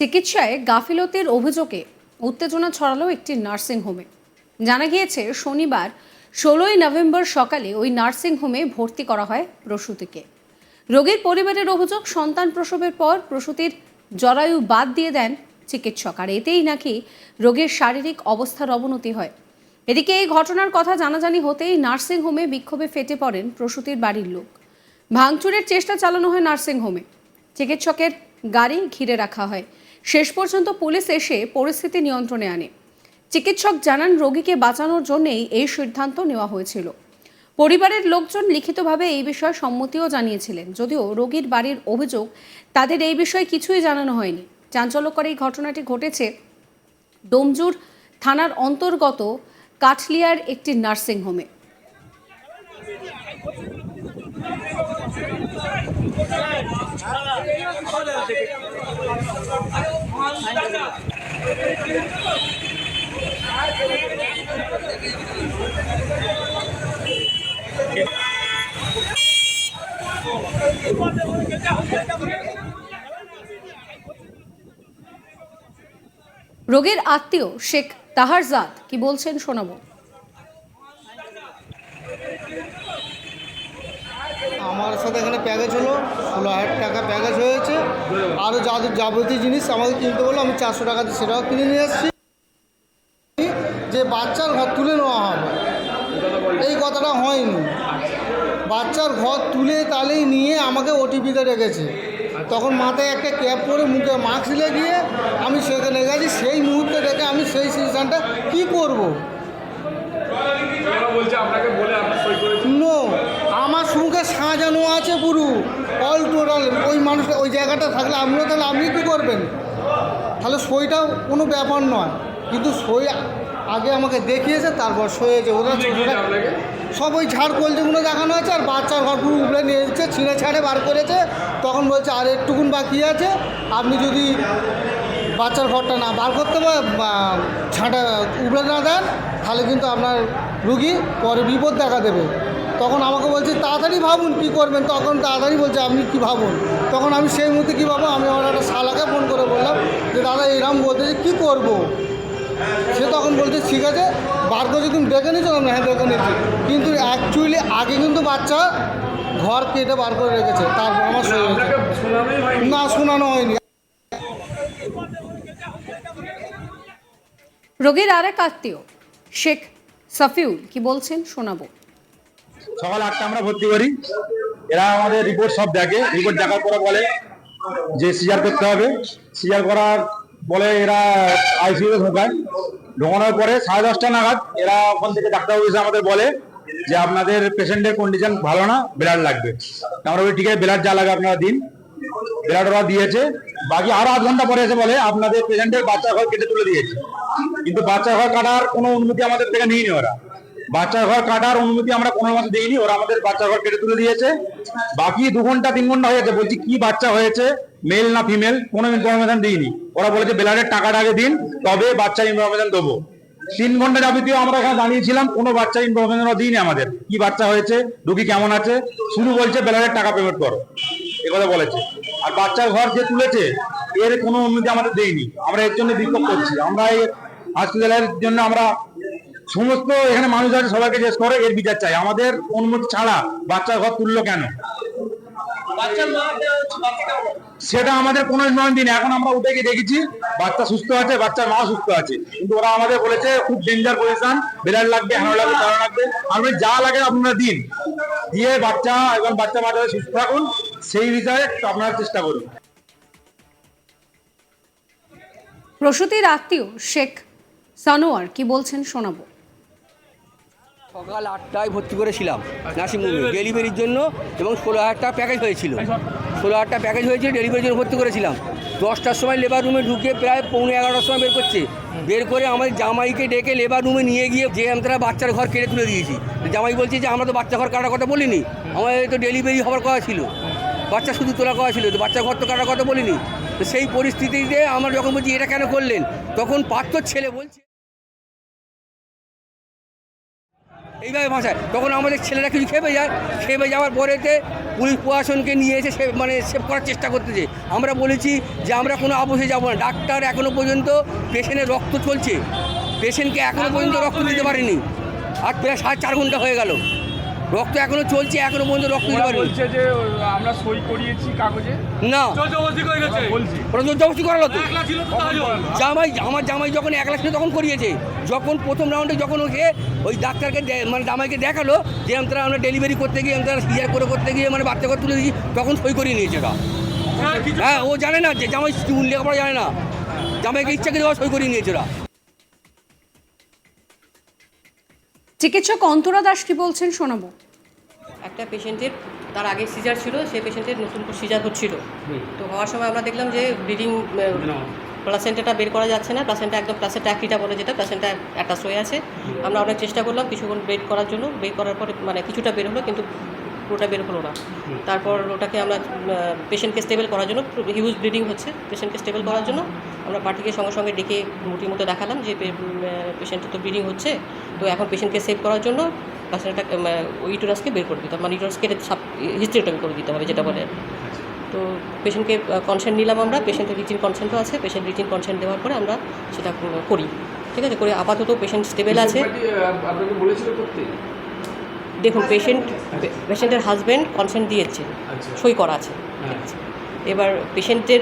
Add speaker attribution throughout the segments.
Speaker 1: চিকিৎসায় গাফিলতির অভিযোগে উত্তেজনা ছড়ালো একটি নার্সিং হোমে। জানা গিয়েছে, শনিবার ষোলোই নভেম্বর সকালে ওই নার্সিং হোমে ভর্তি করা হয় প্রসূতিকে। রোগীর পরিবারের অভিযোগ, সন্তান প্রসবের পর প্রসূতির জরায়ু বাদ দিয়ে দেন চিকিৎসক, আর এতেই নাকি রোগীর শারীরিক অবস্থার অবনতি হয়। এদিকে এই ঘটনার কথা জানাজানি হতেই নার্সিং হোমে বিক্ষোভে ফেটে পড়েন প্রসূতির বাড়ির লোক। ভাঙচুরের চেষ্টা চালানো হয় নার্সিং হোমে। চিকিৎসকের গাড়ি ঘিরে রাখা হয়। শেষ পর্যন্ত পুলিশ এসে পরিস্থিতি নিয়ন্ত্রণে আনে চিকিৎসক জানান রোগীকে বাঁচানোর জন্যেই এই সিদ্ধান্ত নেওয়া হয়েছিল পরিবারের লোকজন লিখিতভাবে এই বিষয়ে সম্মতিও জানিয়েছিলেন যদিও রোগীর বাড়ির অভিযোগ তাদের এই বিষয়ে কিছুই জানানো হয়নি চাঞ্চল্যকর এই ঘটনাটি ঘটেছে ডোমজুর থানার অন্তর্গত কাঠলিয়ার একটি নার্সিং হোমে রোগীর আত্মীয় শেখ তাহারজাদ কি বলছেন শোনাবো?
Speaker 2: আমার সাথে এখানে প্যাকেজ হলো, ষোলো হাজার টাকা প্যাকেজ হয়েছে। আরও যাদের যাবতীয় জিনিস আমাকে কিনতে বলল, আমি চারশো টাকা দিয়ে সেটাও কিনে নিয়ে এসেছি। যে বাচ্চার ঘর তুলে নেওয়া হবে, এই কথাটা হয়নি। বাচ্চার ঘর তুলে তালেই নিয়ে আমাকে ওটিপিতে রেখেছে। তখন মাথায় একটা ক্যাপ পরে মুখে মাস্ক লাগিয়ে আমি সেখানে গেছি, সেই মুহূর্তে দেখে আমি সেই সিচুয়েশানটা কী করব?
Speaker 3: বলছে, আপনাকে বলে
Speaker 2: সঙ্গে সাজানো আছে পুরো অল টোটাল ওই মানুষটা ওই জায়গাটা থাকলে আপনিও তাহলে আপনি কী করবেন? তাহলে সইটাও কোনো ব্যাপার নয়। কিন্তু সই আগে আমাকে দেখিয়েছে তারপর সইয়েছে। ওরা সব ওই ঝাড় কলজিগুলো দেখানো আছে আর বাচ্চার ঘর পুরো উপরে নিয়ে এসেছে ছিঁড়ে ছাড়ে বার করেছে। তখন বলছে আর একটুকুন বাকি আছে। আপনি যদি বাচ্চার ঘরটা না বার করতে পারে ছাঁটা উপরে না দেন তাহলে কিন্তু আপনার রুগী পরে বিপদ দেখা দেবে। তখন আমাকে বলছে, তাড়াতাড়ি ভাবুন কী করবেন। তখন তাড়াতাড়ি বলছে, আপনি কী ভাবুন? তখন আমি সেই মুহূর্তে কী ভাবো আমি আমার একটা শালাকে ফোন করে বললাম যে, দাদা, এরম বলতেছে কী করব? সে তখন বলছে, ঠিক আছে বার করে তুমি ডেকে নিয়েছো না হ্যাঁ ডেকে নিয়েছি। কিন্তু অ্যাকচুয়ালি আগে কিন্তু বাচ্চা ঘর কেটে বার করে রেখেছে, তারপর আমার না, শোনানো হয়নি।
Speaker 1: রোগীর আরেক আত্মীয়, শেখ সাফিউল, কি বলছেন শোনাবো।
Speaker 4: সকাল আটটা আমরা ভর্তি করি। এরা আমাদের রিপোর্ট সব দেখে। রিপোর্ট দেখার পরে বলে যে সিজার করতে হবে। সিজার করার বলে এরা আইসিইউ ঢোকায়। ঢোকানোর পরে সাড়ে দশটা নাগাদ এরা ওখান থেকে ডাক্তারবাবু এসে আমাদের বলে যে আপনাদের পেশেন্টের কন্ডিশন ভালো না ব্লাড লাগবে। আমরা বলি, ঠিক আছে ব্লাড যা লাগে আপনারা দিন। ব্লাড ওরা দিয়েছে। বাকি আরও আধ ঘণ্টা পরে এসে বলে, আপনাদের পেশেন্টের বাচ্চা ঘর কেটে তুলে দিয়েছে। কিন্তু বাচ্চা ঘর কাটার কোনো অনুমতি আমাদের থেকে নিইনি ওরা। বাচ্চা ঘর কাটার অনুমতি আমরা কোনো মাসে দিইনি, ওরা আমাদের বাচ্চা ঘর কেটে তুলে দিয়েছে। বাকি দু ঘণ্টা, তিন ঘণ্টা হয়েছে বলছি কি বাচ্চা হয়েছে মেল না ফিমেল কোনো ইনফরমেশন দিইনি। ওরা বলেছে বেলারের টাকাটা আগে দিন, তবে বাচ্চার ইনফরমেশন দেবো। তিন ঘণ্টা যাবতীয় আমরা এখানে দাঁড়িয়েছিলাম, কোনো বাচ্চা ইনফরমেশন দিইনি আমাদের। কি বাচ্চা হয়েছে, রুগী কেমন আছে, শুধু বলছে বেলারের টাকা পেমেন্ট করো। কথা বলেছে। আর বাচ্চার ঘর যে তুলেছে, এর কোনো অনুমতি আমাদের দেয়নি আমরা এর জন্য বিক্ষোভ করছি। আমরা এই হসপিটালের জন্য আমরা সমস্ত এখানে মানুষ আছে, সবাইকে জিজ্ঞেস করে, এর বিচার চাই। আমাদের অনুমতি ছাড়া বাচ্চার ঘর তুললো কেন? সেটা আমাদের কোনো ইনফরমেশন দিন এখন আমরা উঠে গিয়ে দেখেছি, বাচ্চা সুস্থ আছে, বাচ্চার মা সুস্থ আছে। কিন্তু ওরা আমাদের বলেছে, খুব ডেঞ্জার পজিশন বেলার লাগবে হ্যানো লাগবে তারা লাগবে। আমরা যা লাগে আপনারা দিন। দিয়ে বাচ্চা এবং বাচ্চা মাঝে সুস্থ থাকুন, সেই বিষয়ে আপনারা চেষ্টা করুন।
Speaker 1: প্রসূতির আত্মীয় শেখ সানোয়ার, কি বলছেন শোনাবো?
Speaker 5: সকাল আটটায় ভর্তি করেছিলাম নার্সিংহোমে। ডেলিভারির জন্য এবং ষোলো হাজার টাকা প্যাকেজ হয়েছিল। ষোলো হাজার টাকা প্যাকেজ হয়েছিল ডেলিভারির জন্য ভর্তি করেছিলাম। দশটার সময় লেবার রুমে ঢুকে প্রায় পৌনে এগারোটার সময় বের করছে। বের করে আমাদের জামাইকে ডেকে লেবার রুমে নিয়ে গিয়ে যে আমরা বাচ্চার ঘর কেড়ে তুলে দিয়েছি। জামাই বলছে যে আমরা তো বাচ্চা ঘর কাটার কথা বলিনি। আমাদের তো ডেলিভারি হওয়ার কথা ছিল। বাচ্চা শুধু তোলা কথা ছিল তো বাচ্চা ঘর তো কাটার কথা বলিনি। তো সেই পরিস্থিতিতে আমরা যখন বলছি এটা কেন করলেন? তখন পাত্র ছেলে বলছে এইভাবে ভাষায়। তখন আমাদের ছেলেরা কিছু খেপে যায়। খেপে যাওয়ার পরেতে পুলিশ প্রশাসনকে নিয়ে এসে সে মানে সেভ করার চেষ্টা করতেছে। আমরা বলেছি যে আমরা কোনো আপোষে যাব না। ডাক্তার এখনও পর্যন্ত পেশেন্টের রক্ত চলছে। পেশেন্টকে এখনও পর্যন্ত রক্ত দিতে পারেনি। আর প্রায় সাড়ে চার ঘণ্টা হয়ে গেল। রক্ত এখনও চলছে এখনও পর্যন্ত রক্ত দিতে পারেনি।
Speaker 3: বলছে যে আমরা সই করিয়েছি কাগজে।
Speaker 5: না।
Speaker 3: বলছি।
Speaker 5: ওরা জবরদস্তি করালো তো।
Speaker 3: একলা কখন করালো?
Speaker 5: জামাই আমার জামাই যখন এক লাখ ছিল তখন করিয়েছে। যখন প্রথম রাউন্ডে যখন ওকে ওই ডাক্তারকে মানে জামাইকে দেখাল যে আমি তারা আমরা ডেলিভারি করতে গিয়ে আমি তারা সিজার করে করতে গিয়ে মানে বাচ্চা করে তুলে দিয়েছি তখন সই করিয়ে নিয়েছে ওরা। হ্যাঁ ও জানে না যে জামাই লেখাপড়া জানে না। জামাইকে ইচ্ছা করে সই করিয়ে নিয়েছে ওরা।
Speaker 1: চিকিৎসক অন্তরা দাস কি বলছেন শোনাবো?
Speaker 6: একটা পেশেন্টের তার আগে সিজার ছিল সেই পেশেন্টের নতুন করে সিজার হচ্ছিল। তো হওয়ার সময় আমরা দেখলাম যে ব্লিডিং প্লাসেন্টাটা বের করা যাচ্ছে না। প্লাসেন্টা একদম প্লাসেন্টা একইটা বলে যেটা প্লাসেন্টা অ্যাটাচ হয়ে আছে। আমরা অনেক চেষ্টা করলাম কিছুক্ষণ বের করার জন্য। বের করার পরে মানে কিছুটা বের হলো কিন্তু পুরোটা বের হলো না। তারপর ওটাকে আমরা পেশেন্টকে স্টেবল করার জন্য হিউজ ব্লিডিং হচ্ছে। পেশেন্টকে স্টেবল করার জন্য আমরা পার্টিকে সঙ্গে সঙ্গে ডেকে মুটির মতো দেখালাম যে পেশেন্টের তো ব্লিডিং হচ্ছে। তো এখন পেশেন্টকে সেভ করার জন্য প্লাসেন্টা ইউটোরাসকে বের করে দিতে হবে। মানে ইউটোরাসকে হিস্ট্রিওটমি করে দিতে হবে যেটা বলে। তো পেশেন্টকে কনসেন্ট নিলাম আমরা। পেশেন্টের রিটিন কনসেন্টও আছে। পেশেন্ট রিটিন কনসেন্ট দেওয়ার পরে আমরা সেটা করি। ঠিক আছে? করে আপাতত পেশেন্ট স্টেবল আছে।
Speaker 3: আপনাকে বলেছিল করতে?
Speaker 6: দেখুন পেশেন্ট পেশেন্টের হাজব্যান্ড কনসেন্ট দিয়েছে
Speaker 3: আচ্ছা।
Speaker 6: সই করা আছে।
Speaker 3: হ্যাঁ।
Speaker 6: এবার পেশেন্টের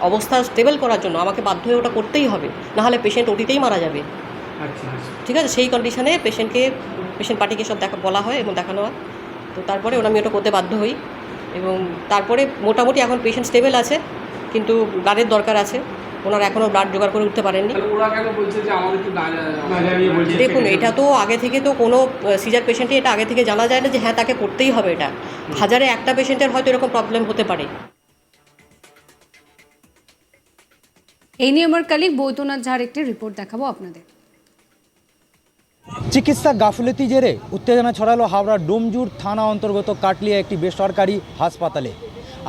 Speaker 6: অবস্থা স্টেবল করার জন্য আমাকে বাধ্য হয়ে ওটা করতেই হবে নাহলে পেশেন্ট ওটিতেই মারা যাবে।
Speaker 3: আচ্ছা আচ্ছা।
Speaker 6: ঠিক আছে? সেই কন্ডিশনে পেশেন্টকে পেশেন্ট পার্টিকে সব দেখা বলা হয় এবং দেখানো হয়। তো তারপরে ওরা আমি ওটা করতে বাধ্য হই। এবং তারপরে মোটামুটি এখন পেশেন্ট স্টেবল আছে কিন্তু ব্লাডের দরকার আছে। ওনারা এখনও ব্লাড জোগাড় করে উঠতে পারেননি।
Speaker 3: তাহলে ওরা কেন বলছে যে আমাদের তো না না জানিয়ে বলছে।
Speaker 6: দেখুন এটা তো আগে থেকে তো কোনো সিজার পেশেন্টে এটা আগে থেকে জানা যায় না যে হ্যাঁ তাকে করতেই হবে এটা। হাজারে একটা পেশেন্টের হয়তো এরকম প্রবলেম হতে পারে।
Speaker 1: এই নিয়ে আমার কালিক বৈদ্যনাথ ঝাড় একটি রিপোর্ট দেখাবো আপনাদের।
Speaker 7: চিকিৎসা গাফিলতি জেরে উত্তেজনা ছড়ালো হাওড়ার ডোমজুর থানা অন্তর্গত কাটলিয়া একটি বেসরকারি হাসপাতালে।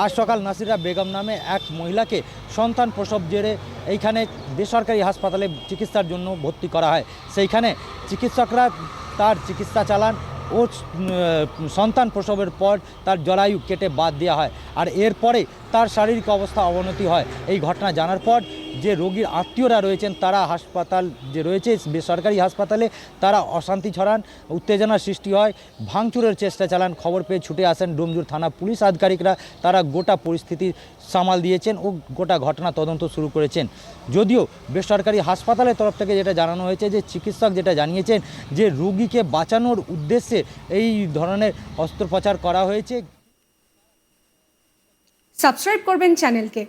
Speaker 7: আজ সকাল নাসিরা বেগম নামে এক মহিলাকে সন্তান প্রসব জেরে এইখানে বেসরকারি হাসপাতালে চিকিৎসার জন্য ভর্তি করা হয়। সেইখানে চিকিৎসকরা তার চিকিৎসা চালান ও সন্তান প্রসবের পর তার জলায়ু কেটে বাদ দেওয়া হয়। আর এরপরে তার শারীরিক অবস্থা অবনতি হয়। এই ঘটনা জানার পর যে রোগীর আত্মীয়রা রয়েছেন, তারা হাসপাতাল যে রয়েছে, বেসরকারি হাসপাতালে তারা অশান্তি ছড়ান উত্তেজনার সৃষ্টি হয়, ভাঙচুরের চেষ্টা চালান। খবর পেয়ে ছুটে আসেন ডোমজুর থানা পুলিশ আধিকারিকরা। তারা গোটা পরিস্থিতি সামাল দিয়েছেন ও গোটা ঘটনা তদন্ত শুরু করেছেন। যদিও বেসরকারি হাসপাতালের তরফ থেকে যেটা জানানো হয়েছে যে চিকিৎসক যেটা জানিয়েছেন যে রোগীকে বাঁচানোর উদ্দেশ্যে এই ধরনের অস্ত্রোপচার করা হয়েছে।
Speaker 1: সাবস্ক্রাইব করবেন চ্যানেলকে।